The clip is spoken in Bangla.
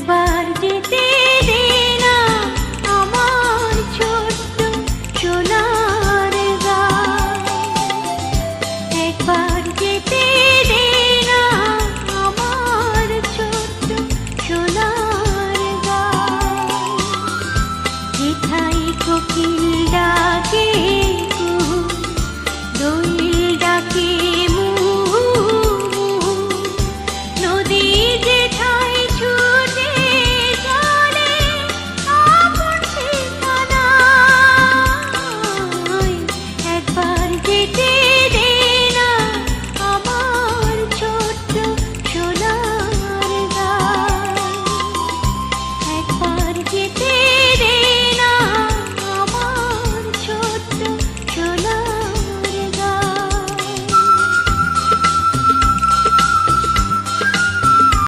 একবার যেতে না আমার ছোট্ট সোনার একবার যেতে দে take